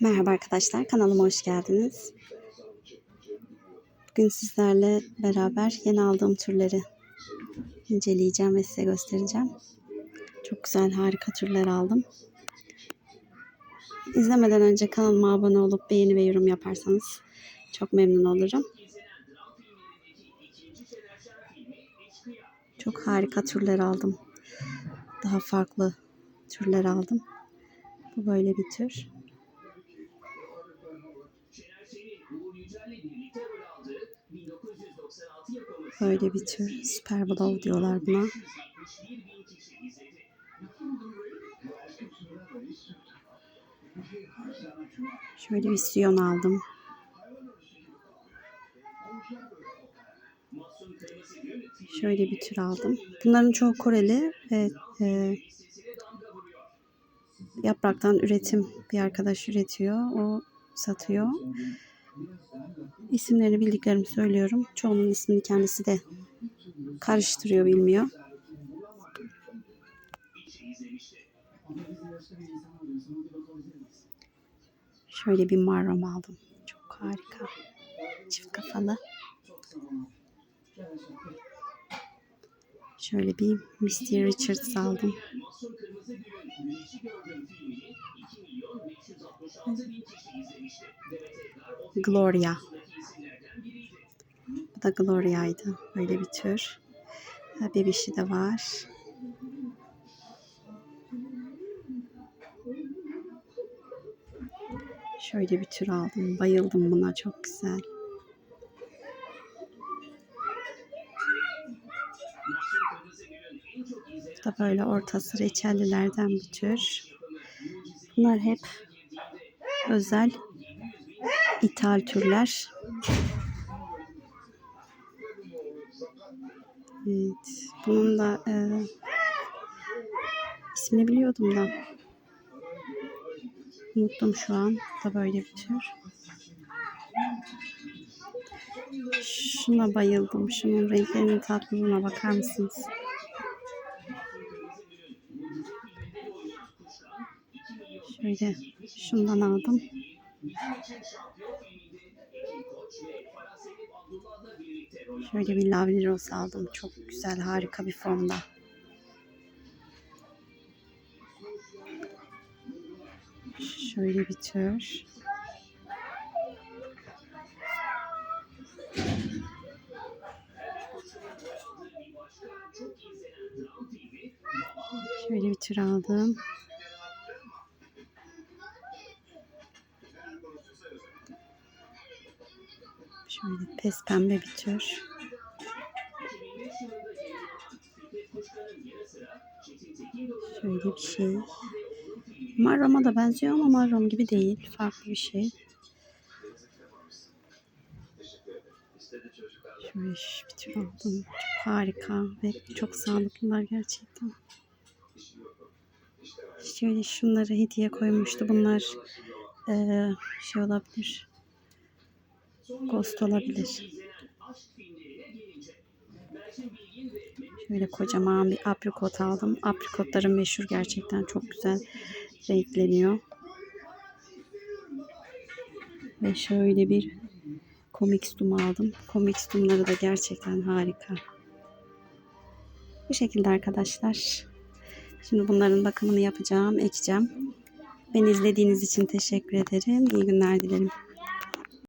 Merhaba arkadaşlar, kanalıma hoş geldiniz. Bugün sizlerle beraber yeni aldığım türleri inceleyeceğim ve size göstereceğim. Çok güzel, harika türler aldım. İzlemeden önce kanalıma abone olup beğeni ve yorum yaparsanız çok memnun olurum. Çok harika türler aldım. Daha farklı türler aldım. Bu böyle bir tür. Böyle bir Super Blow diyorlar buna. Şöyle bir siyon aldım. Şöyle bir tür aldım. Bunların çoğu Koreli ve e, yapraktan üretim bir arkadaş üretiyor. O satıyor. İsimlerini bildiklerimi söylüyorum. Çoğunun ismini kendisi de karıştırıyor bilmiyor. Şöyle bir marram aldım. Çok harika. Çift kafalı. Şöyle bir Misty Richards aldım. Gloria. Bu da Gloria'ydı. Böyle bir tür. Bebişi de var. Şöyle bir tür aldım. Bayıldım buna. Çok güzel. Da böyle ortası reçellilerden bir tür. Bunlar hep özel ithal türler. Evet. Bunun da e, ismini biliyordum da. Unuttum şu an. Da böyle bir tür. Şuna bayıldım. Şunun renklerinin tatlılığına bakar mısınız? Şöyle şundan aldım. Şöyle bir lavli rose aldım. Çok güzel, harika bir formda. Şöyle bir tür. Şöyle bir tür aldım. Şöyle pes pembe tür. Şöyle bir şey. Marrom'a da benziyor ama marrom gibi değil. Farklı bir şey. Şöyle tür aldım. Harika ve çok sağlıklılar gerçekten. Şöyle şunları hediye koymuştu. Bunlar ee, şey olabilir. Ghost olabilir. Şöyle kocaman bir aprikot aldım. Aprikotların meşhur gerçekten çok güzel renkleniyor. Ve şöyle bir Comixtum aldım. Comixtumları da gerçekten harika. Bu şekilde arkadaşlar. Şimdi bunların bakımını yapacağım, ekeceğim. Beni izlediğiniz için teşekkür ederim. İyi günler dilerim.